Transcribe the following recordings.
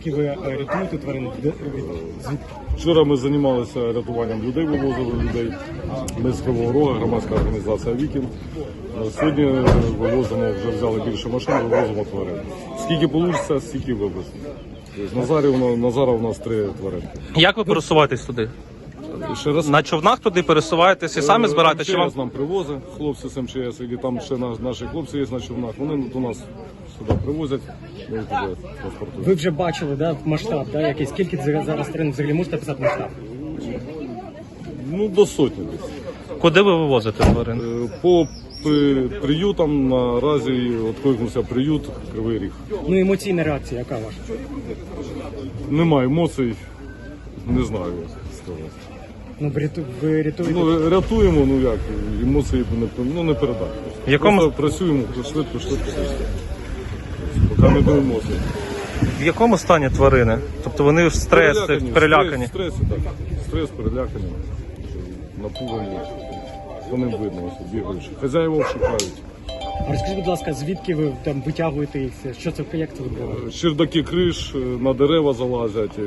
Наскільки ви е, рятуєте тварин? Звідки? Вчора ми займалися рятуванням людей, вивозили людей. Ми з Кривого Рога, громадська організація Вікінг. Е, Сьогодні вивозимо, вже взяли більше машин, вивозимо тварин. Скільки вийде, стільки вивезли. Тобто Назарів, на- Назара у нас три тваринки. Як ви пересуваєтесь туди? І Ще раз На човнах туди пересуваєтесь і самі збираєте? Чи вам МЧС нам привозить, хлопці з МЧС, і там ще наш- наші хлопці є на човнах. Вони до нас сюди привозять, ми туди транспортуємо. Ви вже бачили да, масштаб, да, який? Скільки зараз зараз взагалі можете писати масштаб? Ну, до сотні десь. куди ви вивозите тварин? Е, По при- приютам наразі відкликнувся приют Кривий Ріг. Ну, емоційна реакція, яка ваша? Немає емоцій, не знаю, як сказати. Ну, ви ряту- ви рятуєте. Ну, рятуємо, ну як, емоції не, ну, не передати. В якому- Просто працюємо швидко, швидко. швидко. Поки не до емоцій. В якому стані тварини? Тобто вони в стресі, перелякані. Стрес, стрес, так. Стрес, перелякані, напугані. По ним видно, ось бігають. Хазяївов шукають. А розкажіть, будь ласка, звідки ви там витягуєте їх? Що це як це відбувається? Чердаки криш, е, на дерева залазять, е,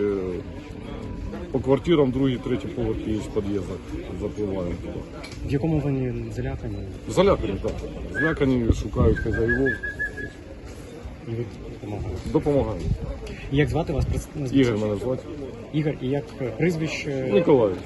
по квартирам другий, третій поверх з під'їзду запливаємо туди. В якому вони залякані? Залякані, так. Злякані, шукають хазяївов, І ви допомагаєте? Допомагаємо. Як звати вас? Ігор мене звати. Ігор, і як е, прізвище? Ніколаївич.